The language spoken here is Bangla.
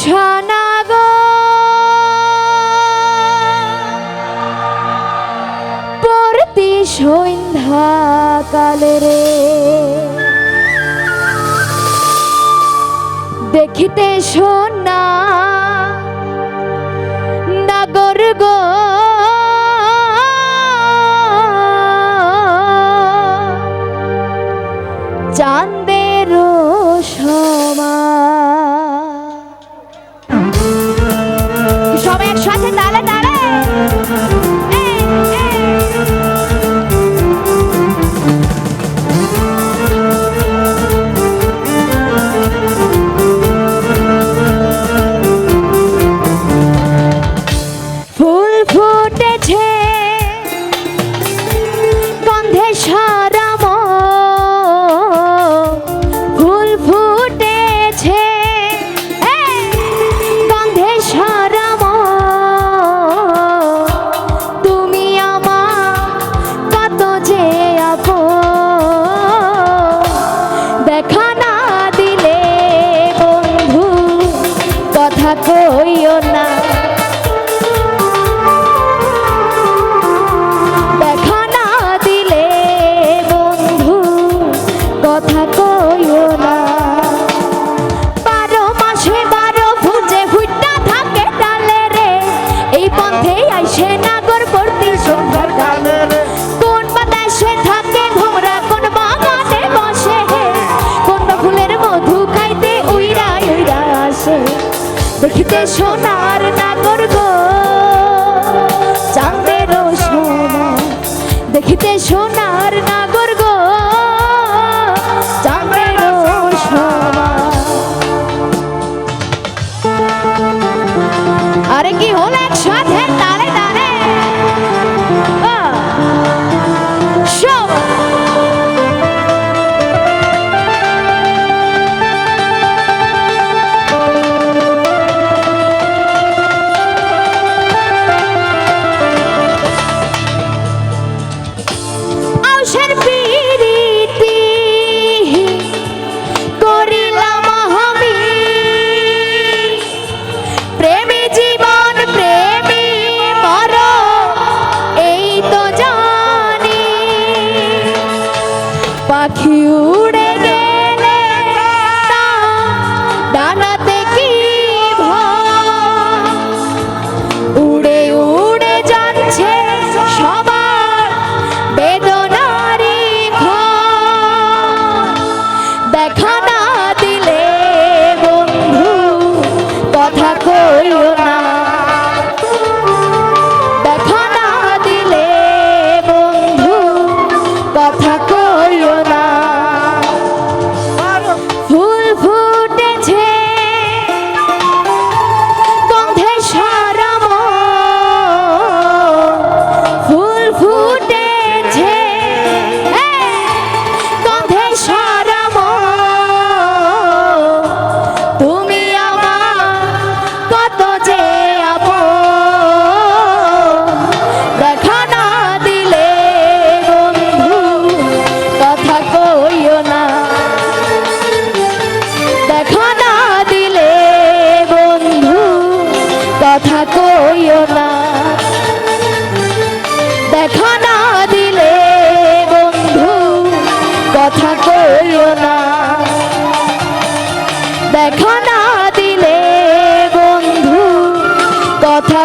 শোনাব। পড়তি সন্ধ্যাকালে রে। দেখিতে সোনা দেখতে সোনার নাগর গো, চাঁদের সোনা। দেখতে সোনার নাগর গো, চাঁদের সোনা। আরে কি হল একসাথে? করো না। দেখা না দিলে কথা কথা কইও না। দেখো না দিলে বন্ধু, কথা কইও না। দেখো না দিলে বন্ধু, কথা